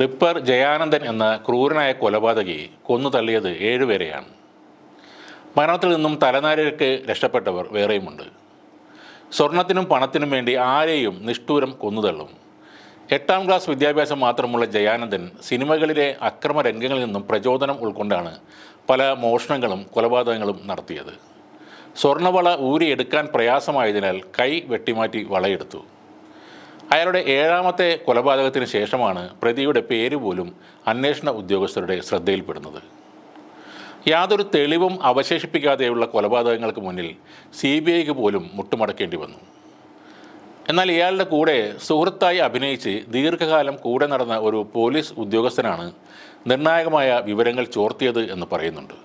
Ripper Jayanandan എന്ന ക്രൂരനായ കൊലപാതകി കൊന്നു തള്ളിയത് ഏഴുപേരെയാണ് മരണത്തിൽ നിന്നും തലനാരിഴക്ക് രക്ഷപ്പെട്ടവർ വേറെയുമുണ്ട്. സ്വർണത്തിനും പണത്തിനും വേണ്ടി ആരെയും നിഷ്ഠൂരം കൊന്നുതള്ളും എട്ടാം ക്ലാസ് വിദ്യാഭ്യാസം മാത്രമുള്ള ജയാനന്ദൻ സിനിമകളിലെ അക്രമ രംഗങ്ങളിൽ നിന്നും പ്രചോദനം ഉൾക്കൊണ്ടാണ് പല മോഷണങ്ങളും കൊലപാതകങ്ങളും നടത്തിയത്. സ്വർണവള ഊരിയെടുക്കാൻ പ്രയാസമായതിനാൽ കൈ വെട്ടിമാറ്റി വളയെടുത്തു. അയാളുടെ ഏഴാമത്തെ കൊലപാതകത്തിന് ശേഷമാണ് പ്രതിയുടെ പേര് പോലും അന്വേഷണ ഉദ്യോഗസ്ഥരുടെ ശ്രദ്ധയിൽപ്പെടുന്നത്. യാതൊരു തെളിവും അവശേഷിപ്പിക്കാതെയുള്ള കൊലപാതകങ്ങൾക്ക് മുന്നിൽ സി ബി ഐക്ക് പോലും മുട്ടുമടക്കേണ്ടി വന്നു. എന്നാൽ ഇയാളുടെ കൂടെ സുഹൃത്തായി അഭിനയിച്ച് ദീർഘകാലം കൂടെ നടന്ന ഒരു പോലീസ് ഉദ്യോഗസ്ഥനാണ് നിർണായകമായ വിവരങ്ങൾ ചോർത്തിയത് എന്ന് പറയുന്നുണ്ട്.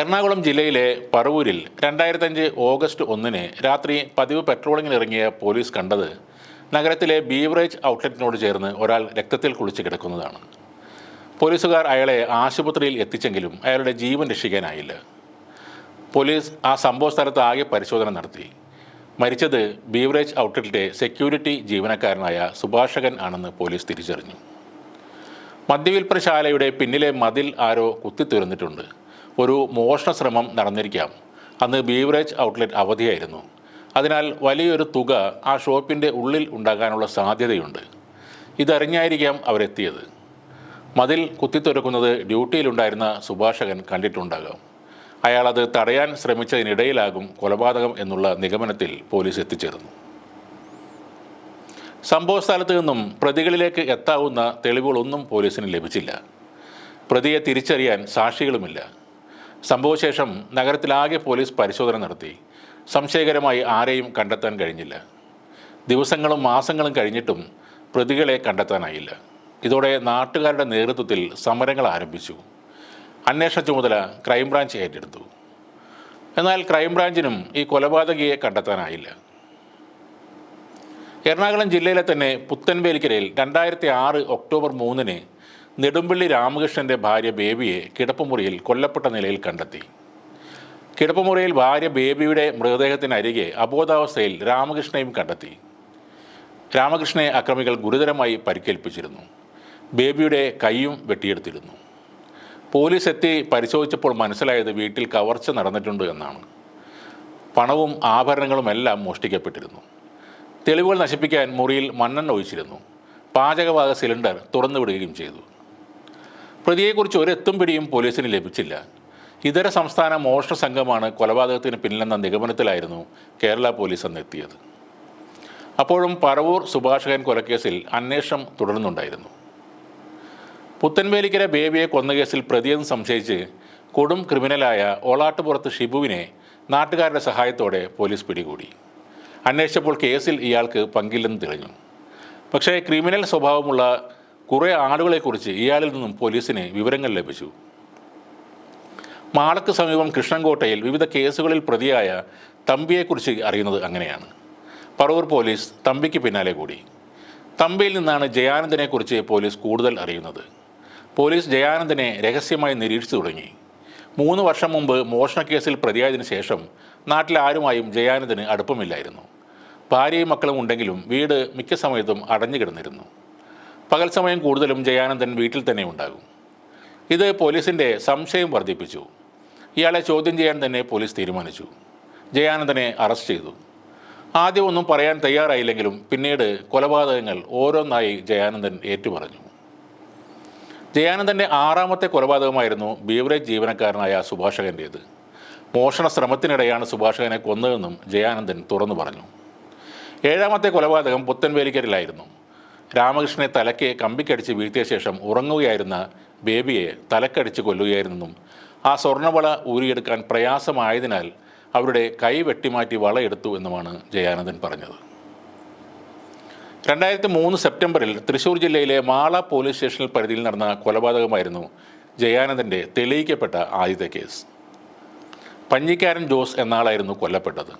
എറണാകുളം ജില്ലയിലെ പറവൂരിൽ രണ്ടായിരത്തഞ്ച് ഓഗസ്റ്റ് ഒന്നിന് രാത്രി പതിവ് പെട്രോളിങ്ങിനിറങ്ങിയ പോലീസ് കണ്ടത് നഗരത്തിലെ ബീവറേജ് ഔട്ട്ലെറ്റിനോട് ചേർന്ന് ഒരാൾ രക്തത്തിൽ കുളിച്ച് കിടക്കുന്നതാണ്. പോലീസുകാർ അയാളെ ആശുപത്രിയിൽ എത്തിച്ചെങ്കിലും അയാളുടെ ജീവൻ രക്ഷിക്കാനായില്ല. പോലീസ് ആ സംഭവ സ്ഥലത്ത് ആകെ പരിശോധന നടത്തി. മരിച്ചത് ബീവറേജ് ഔട്ട്ലെറ്റിലെ സെക്യൂരിറ്റി ജീവനക്കാരനായ സുഭാഷകൻ ആണെന്ന് പോലീസ് തിരിച്ചറിഞ്ഞു. മദ്യവിൽപ്പനശാലയുടെ പിന്നിലെ മതിൽ ആരോ കുത്തിത്തുരന്നിട്ടുണ്ട് ഒരു മോഷണ ശ്രമം നടന്നിരിക്കാം. അന്ന് ബീവറേജ് ഔട്ട്ലെറ്റ് അവധിയായിരുന്നു. അതിനാൽ വലിയൊരു തുക ആ ഷോപ്പിന്റെ ഉള്ളിൽ ഉണ്ടാകാനുള്ള സാധ്യതയുണ്ട്. ഇതറിഞ്ഞായിരിക്കാം അവരെത്തിയത്. മതിൽ കുത്തിത്തുരക്കുന്നത് ഡ്യൂട്ടിയിലുണ്ടായിരുന്ന സുഭാഷകൻ കണ്ടിട്ടുണ്ടാകാം. അയാൾ അത് തടയാൻ ശ്രമിച്ചതിനിടയിലാകും കൊലപാതകം എന്നുള്ള നിഗമനത്തിൽ പോലീസ് എത്തിച്ചേർന്നു. സംഭവ സ്ഥലത്ത് നിന്നും പ്രതികളിലേക്ക് എത്താവുന്ന തെളിവുകളൊന്നും പോലീസിന് ലഭിച്ചില്ല. പ്രതിയെ തിരിച്ചറിയാൻ സാക്ഷികളുമില്ല. സംഭവശേഷം നഗരത്തിലാകെ പോലീസ് പരിശോധന നടത്തി. സംശയകരമായി ആരെയും കണ്ടെത്താൻ കഴിഞ്ഞില്ല. ദിവസങ്ങളും മാസങ്ങളും കഴിഞ്ഞിട്ടും പ്രതികളെ കണ്ടെത്താനായില്ല. ഇതോടെ നാട്ടുകാരുടെ നേതൃത്വത്തിൽ സമരങ്ങൾ ആരംഭിച്ചു. അന്വേഷണ ചുമതല ക്രൈംബ്രാഞ്ച് ഏറ്റെടുത്തു. എന്നാൽ ക്രൈംബ്രാഞ്ചിനും ഈ കൊലപാതകിയെ കണ്ടെത്താനായില്ല. എറണാകുളം ജില്ലയിലെ തന്നെ പുത്തൻവേലിക്കരയിൽ രണ്ടായിരത്തി ആറ് ഒക്ടോബർ മൂന്നിന് നെടുമ്പള്ളി രാമകൃഷ്ണന്റെ ഭാര്യ ബേബിയെ കിടപ്പുമുറിയിൽ കൊല്ലപ്പെട്ട നിലയിൽ കണ്ടെത്തി. കിടപ്പുമുറിയിൽ ഭാര്യ ബേബിയുടെ മൃതദേഹത്തിനരികെ അബോധാവസ്ഥയിൽ രാമകൃഷ്ണയും കണ്ടെത്തി. രാമകൃഷ്ണയെ അക്രമികൾ ഗുരുതരമായി പരിക്കേൽപ്പിച്ചിരുന്നു. ബേബിയുടെ കൈയും വെട്ടിയെടുത്തിരുന്നു. പോലീസ് എത്തി പരിശോധിച്ചപ്പോൾ മനസ്സിലായത് വീട്ടിൽ കവർച്ച നടന്നിട്ടുണ്ട് എന്നാണ്. പണവും ആഭരണങ്ങളും എല്ലാം മോഷ്ടിക്കപ്പെട്ടിരുന്നു. തെളിവുകൾ നശിപ്പിക്കാൻ മുറിയിൽ മണ്ണെണ്ണ ഒഴിച്ചിരുന്നു. പാചകവാത സിലിണ്ടർ തുറന്നുവിടുകയും ചെയ്തു. പ്രതിയെക്കുറിച്ച് ഒരെത്തും പിടിയും പോലീസിന് ലഭിച്ചില്ല. ഇതര സംസ്ഥാന മോഷണ സംഘമാണ് കൊലപാതകത്തിന് പിന്നിലെന്ന നിഗമനത്തിലായിരുന്നു കേരള പോലീസ് അന്നെത്തിയത്. അപ്പോഴും പറവൂർ സുഭാഷകൻ കൊലക്കേസിൽ അന്വേഷണം തുടരുന്നുണ്ടായിരുന്നു. പുത്തൻവേലിക്കര ബേബിയെ കൊന്ന കേസിൽ പ്രതിയെന്ന് സംശയിച്ച് കൊടും ക്രിമിനലായ ഓളാട്ടുപുറത്ത് ഷിബുവിനെ നാട്ടുകാരുടെ സഹായത്തോടെ പോലീസ് പിടികൂടി. അന്വേഷിച്ചപ്പോൾ കേസിൽ ഇയാൾക്ക് പങ്കില്ലെന്ന് തെളിഞ്ഞു. പക്ഷേ ക്രിമിനൽ സ്വഭാവമുള്ള കുറേ ആളുകളെക്കുറിച്ച് ഇയാളിൽ നിന്നും പോലീസിന് വിവരങ്ങൾ ലഭിച്ചു. മാളക്ക് സമീപം കൃഷ്ണൻകോട്ടയിൽ വിവിധ കേസുകളിൽ പ്രതിയായ തമ്പിയെക്കുറിച്ച് അറിയുന്നത് അങ്ങനെയാണ്. പറവൂർ പോലീസ് തമ്പിക്ക് പിന്നാലെ കൂടി. തമ്പിയിൽ നിന്നാണ് ജയാനന്ദനെക്കുറിച്ച് പോലീസ് കൂടുതൽ അറിയുന്നത്. പോലീസ് ജയാനന്ദനെ രഹസ്യമായി നിരീക്ഷിച്ചു തുടങ്ങി. മൂന്ന് വർഷം മുമ്പ് മോഷണക്കേസിൽ പ്രതിയായതിനു ശേഷം നാട്ടിൽ ആരുമായും ജയാനന്ദന് അടുപ്പമില്ലായിരുന്നു. ഭാര്യയും മക്കളും ഉണ്ടെങ്കിലും വീട് മിക്ക സമയത്തും അടഞ്ഞു കിടന്നിരുന്നു. പകൽ സമയം കൂടുതലും ജയാനന്ദൻ വീട്ടിൽ തന്നെ ഉണ്ടാകും. ഇത് പോലീസിന്റെ സംശയം വർദ്ധിപ്പിച്ചു. ഇയാളെ ചോദ്യം ചെയ്യാൻ തന്നെ പോലീസ് തീരുമാനിച്ചു. ജയാനന്ദനെ അറസ്റ്റ് ചെയ്തു. ആദ്യം ഒന്നും പറയാൻ തയ്യാറായില്ലെങ്കിലും പിന്നീട് കൊലപാതകങ്ങൾ ഓരോന്നായി ജയാനന്ദൻ ഏറ്റുപറഞ്ഞു. ജയാനന്ദന്റെ ആറാമത്തെ കൊലപാതകമായിരുന്നു ബീവറേജ് ജീവനക്കാരനായ സുഭാഷകന്റേത് മോഷണ ശ്രമത്തിനിടെയാണ് സുഭാഷകനെ കൊന്നതെന്നും ജയാനന്ദൻ തുറന്നു പറഞ്ഞു. ഏഴാമത്തെ കൊലപാതകം പുത്തൻവേലിക്കരിലായിരുന്നു രാമകൃഷ്ണനെ തലയ്ക്ക് കമ്പിക്കടിച്ച് വീഴ്ത്തിയ ശേഷം ഉറങ്ങുകയായിരുന്ന ബേബിയെ തലക്കടിച്ച് കൊല്ലുകയായിരുന്നെന്നും ആ സ്വർണവള ഊരിയെടുക്കാൻ പ്രയാസമായതിനാൽ അവരുടെ കൈ വെട്ടിമാറ്റി വളയെടുത്തു എന്നുമാണ് ജയാനന്ദൻ പറഞ്ഞത്. രണ്ടായിരത്തി മൂന്ന് സെപ്റ്റംബറിൽ തൃശൂർ ജില്ലയിലെ മാള പോലീസ് സ്റ്റേഷനിൽ പരിധിയിൽ നടന്ന കൊലപാതകമായിരുന്നു ജയാനന്ദന്റെ തെളിയിക്കപ്പെട്ട ആദ്യത്തെ കേസ്. പഞ്ഞിക്കാരൻ ജോസ് എന്നാളായിരുന്നു കൊല്ലപ്പെട്ടത്.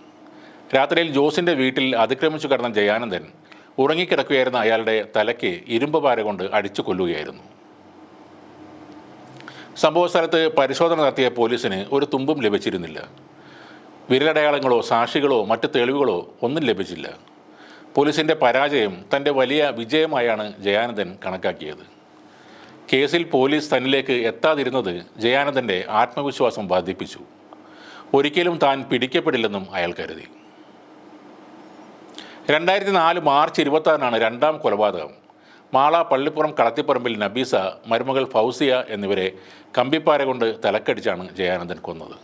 രാത്രിയിൽ ജോസിന്റെ വീട്ടിൽ അതിക്രമിച്ചു കടന്ന ജയാനന്ദൻ ഉറങ്ങിക്കിടക്കുകയായിരുന്ന അയാളുടെ തലയ്ക്ക് ഇരുമ്പ് പാര കൊണ്ട് അടിച്ചു കൊല്ലുകയായിരുന്നു. സംഭവ സ്ഥലത്ത് പരിശോധന നടത്തിയ പോലീസിന് ഒരു തുമ്പും ലഭിച്ചിരുന്നില്ല. വിരലടയാളങ്ങളോ സാക്ഷികളോ മറ്റ് തെളിവുകളോ ഒന്നും ലഭിച്ചില്ല. പോലീസിന്റെ പരാജയം തന്റെ വലിയ വിജയമായാണ് ജയാനന്ദൻ കണക്കാക്കിയത്. കേസിൽ പോലീസ് തന്നിലേക്ക് എത്താതിരുന്നത് ജയാനന്ദന്റെ ആത്മവിശ്വാസം വർദ്ധിപ്പിച്ചു. ഒരിക്കലും താൻ പിടിക്കപ്പെടില്ലെന്നും അയാൾ കരുതി. രണ്ടായിരത്തി നാല് മാർച്ച് ഇരുപത്താറിനാണ് രണ്ടാം കൊലപാതകം. മാള പള്ളിപ്പുറം കളത്തിപ്പറമ്പിൽ നബീസ മരുമകൾ ഫൗസിയ എന്നിവരെ കമ്പിപ്പാര കൊണ്ട് തലക്കടിച്ചാണ് ജയാനന്ദൻ കൊന്നത്.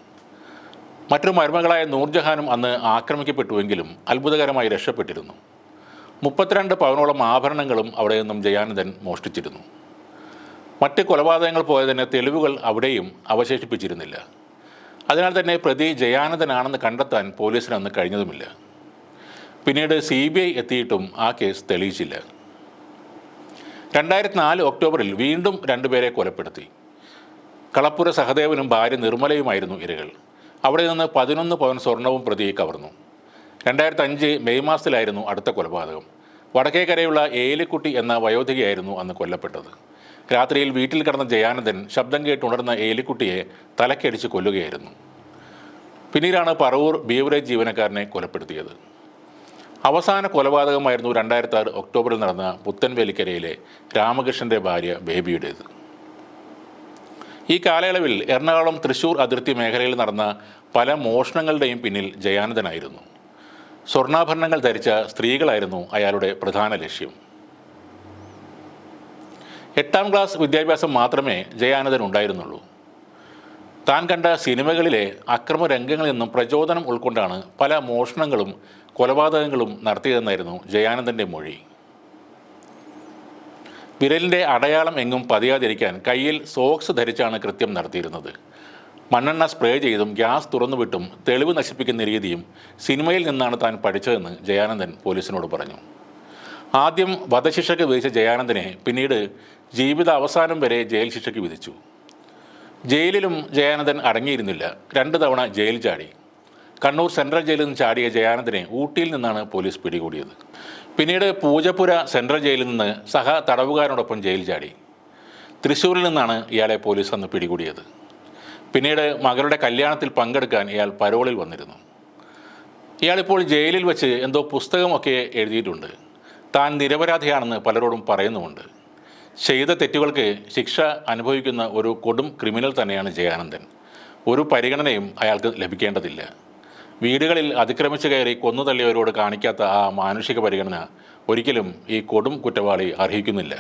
മറ്റു മരുമകളായ നൂർജഹാനും അന്ന് ആക്രമിക്കപ്പെട്ടുവെങ്കിലും അത്ഭുതകരമായി രക്ഷപ്പെട്ടിരുന്നു. മുപ്പത്തിരണ്ട് പവനോളം ആഭരണങ്ങളും അവിടെ നിന്നും ജയാനന്ദൻ മോഷ്ടിച്ചിരുന്നു. മറ്റ് കൊലപാതകങ്ങൾ പോയതിന് തെളിവുകൾ അവിടെയും അവശേഷിപ്പിച്ചിരുന്നില്ല. അതിനാൽ തന്നെ പ്രതി ജയാനന്ദനാണെന്ന് കണ്ടെത്താൻ പോലീസിന് അന്ന് കഴിഞ്ഞതുമില്ല. പിന്നീട് സി ബി ഐ എത്തിയിട്ടും ആ കേസ് തെളിയിച്ചില്ല. രണ്ടായിരത്തി നാല് ഒക്ടോബറിൽ വീണ്ടും രണ്ടുപേരെ കൊലപ്പെടുത്തി. കളപ്പുര സഹദേവനും ഭാര്യ നിർമ്മലയുമായിരുന്നു ഇരകൾ. അവിടെ നിന്ന് പതിനൊന്ന് പവൻ സ്വർണവും പ്രതി കവർന്നു. രണ്ടായിരത്തി അഞ്ച് മെയ് മാസത്തിലായിരുന്നു അടുത്ത കൊലപാതകം. വടക്കേക്കരയുള്ള ഏലിക്കുട്ടി എന്ന വയോധികയായിരുന്നു അന്ന് കൊല്ലപ്പെട്ടത്. രാത്രിയിൽ വീട്ടിൽ കിടന്ന ജയാനന്ദൻ ശബ്ദം കേട്ടുണർന്ന ഏലിക്കുട്ടിയെ തലക്കടിച്ച് കൊല്ലുകയായിരുന്നു. പിന്നീടാണ് പറവൂർ ബീവറേജ് ജീവനക്കാരനെ കൊലപ്പെടുത്തിയത്. അവസാന കൊലപാതകമായിരുന്നു രണ്ടായിരത്തി ആറ് ഒക്ടോബറിൽ നടന്ന പുത്തൻവേലിക്കരയിലെ രാമകൃഷ്ണന്റെ ഭാര്യ ബേബിയുടേത്. ഈ കാലയളവിൽ എറണാകുളം തൃശൂർ അതിർത്തി മേഖലയിൽ നടന്ന പല മോഷണങ്ങളുടെയും പിന്നിൽ ജയാനന്ദനായിരുന്നു. സ്വർണാഭരണങ്ങൾ ധരിച്ച സ്ത്രീകളായിരുന്നു അയാളുടെ പ്രധാന ലക്ഷ്യം. എട്ടാം ക്ലാസ് വിദ്യാഭ്യാസം മാത്രമേ ജയാനന്ദൻ ഉണ്ടായിരുന്നുള്ളൂ. താൻ കണ്ട സിനിമകളിലെ അക്രമ രംഗങ്ങളിൽ നിന്നും പ്രചോദനം ഉൾക്കൊണ്ടാണ് പല മോഷണങ്ങളും കൊലപാതകങ്ങളും നടത്തിയതെന്നായിരുന്നു ജയാനന്ദന്റെ മൊഴി. വിരലിന്റെ അടയാളം എങ്ങും പതിയാതിരിക്കാൻ കയ്യിൽ സോക്സ് ധരിച്ചാണ് കൃത്യം നടത്തിയിരുന്നത്. മണ്ണെണ്ണ സ്പ്രേ ചെയ്തും ഗ്യാസ് തുറന്നുവിട്ടും തെളിവ് നശിപ്പിക്കുന്ന രീതിയും സിനിമയിൽ നിന്നാണ് താൻ പഠിച്ചതെന്ന് ജയാനന്ദൻ പോലീസിനോട് പറഞ്ഞു. ആദ്യം വധശിക്ഷയ്ക്ക് വിധിച്ച ജയാനന്ദനെ പിന്നീട് ജീവിത അവസാനം വരെ ജയിൽ ശിക്ഷയ്ക്ക് വിധിച്ചു. ജയിലിലും ജയാനന്ദൻ അടങ്ങിയിരുന്നില്ല. രണ്ട് തവണ ജയിൽ ചാടി. കണ്ണൂർ സെൻട്രൽ ജയിലിൽ നിന്ന് ചാടിയ ജയാനന്ദനെ ഊട്ടിയിൽ നിന്നാണ് പോലീസ് പിടികൂടിയത്. പിന്നീട് പൂജപ്പുര സെൻട്രൽ ജയിലിൽ നിന്ന് സഹ തടവുകാരനോടൊപ്പം ജയിൽ ചാടി. തൃശ്ശൂരിൽ നിന്നാണ് ഇയാളെ പോലീസ് അന്ന് പിടികൂടിയത്. പിന്നീട് മകളുടെ കല്യാണത്തിൽ പങ്കെടുക്കാൻ ഇയാൾ പരോളിൽ വന്നിരുന്നു. ഇയാളിപ്പോൾ ജയിലിൽ വെച്ച് എന്തോ പുസ്തകമൊക്കെ എഴുതിയിട്ടുണ്ട്. താൻ നിരപരാധിയാണെന്ന് പലരോടും പറയുന്നുമുണ്ട്. ചെയ്ത തെറ്റുകൾക്ക് ശിക്ഷ അനുഭവിക്കുന്ന ഒരു കൊടും ക്രിമിനൽ തന്നെയാണ് ജയാനന്ദൻ. ഒരു പരിഗണനയും അയാൾക്ക് ലഭിക്കേണ്ടതില്ല. വീടുകളിൽ അതിക്രമിച്ചു കയറി കൊന്നു കാണിക്കാത്ത ആ മാനുഷിക പരിഗണന ഒരിക്കലും ഈ കൊടും കുറ്റവാളി അർഹിക്കുന്നില്ല.